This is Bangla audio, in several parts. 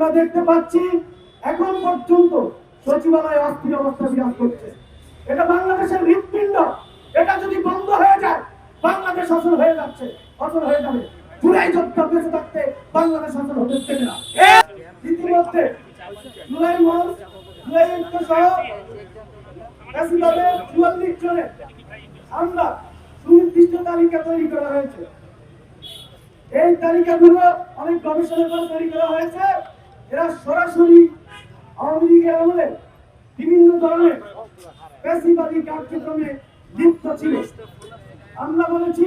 আমরা দেখতে পাচ্ছি এখন পর্যন্ত সচিবালয়ে অস্থির অবস্থা বিরাজ করছে। এটা বাংলাদেশের হৃৎপিণ্ড। এটা যদি বন্ধ হয়ে যায়, বাংলাদেশ অচল হয়ে যাচ্ছে, অচল হয়ে যাবে। জুলাই যোদ্ধা বেঁচে থাকতে বাংলাদেশ অচল হতে না। ইতিমধ্যে জুলাই জুলাই সহ চুয়াল্লিশ জনের আমরা সুনির্দিষ্ট তালিকা তৈরি করা হয়েছে। এই তালিকাগুলো অনেক গবেষণা করে তৈরি করা হয়েছে। এরা সরাসরি আওয়ামী লীগের আমলে বিভিন্ন ধরনের পেশিবাদী কার্যক্রমে লিপ্ত ছিল। আমরা বলেছি,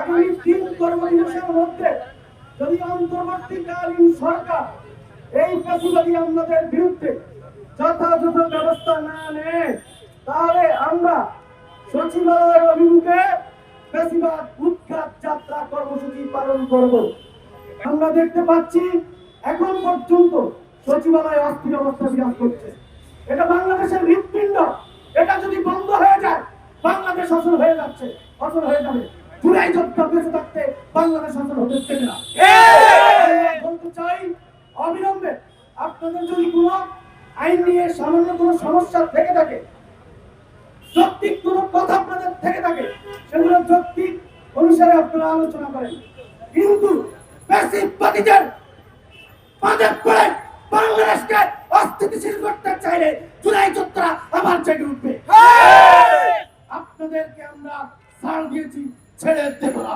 আগামী তিন কর্মদিবসের মধ্যে যদি অন্তর্বর্তীকালীন সরকার এই পেশিবাদী আমলাদের বিরুদ্ধে যথাযথ ব্যবস্থা না নেয়, তাহলে আমরা সচিবালয়ের অভিমুখে বেশিরভাগ উৎখাত যাত্রা কর্মসূচি পালন করব। আমরা দেখতে পাচ্ছি এখন পর্যন্ত সচিবালয়ে অস্থির অবস্থা বিরাজ করছে। এটা বাংলাদেশের হৃৎপিণ্ড। এটা যদি বন্ধ হয়ে যায় বাংলাদেশ অচল হয়ে যাচ্ছে অচল হয়ে যাবে। জুলাই যোদ্ধা বেঁচে থাকতে বাংলাদেশ অচল হতে দেবে না। বলতে চাই অবিলম্বে আপনাদের যদি কোনো আইন নিয়ে সামান্য কোনো সমস্যা থেকে থাকে যৌক্তিক কোনো কথা আপনাদের থেকে থাকে সেগুলো যৌক্তিক অনুসারে আপনারা আলোচনা করেন। কিন্তু বেশিবাদীদের পাঁচে পড়ে বাংলাদেশকে অস্থিতিশীল করতে চাইলে জুলাই যোদ্ধারা আবার জেগে উঠবে। আপনাদেরকে আমরা ছাড় দিয়েছি ছেড়ে দেব না।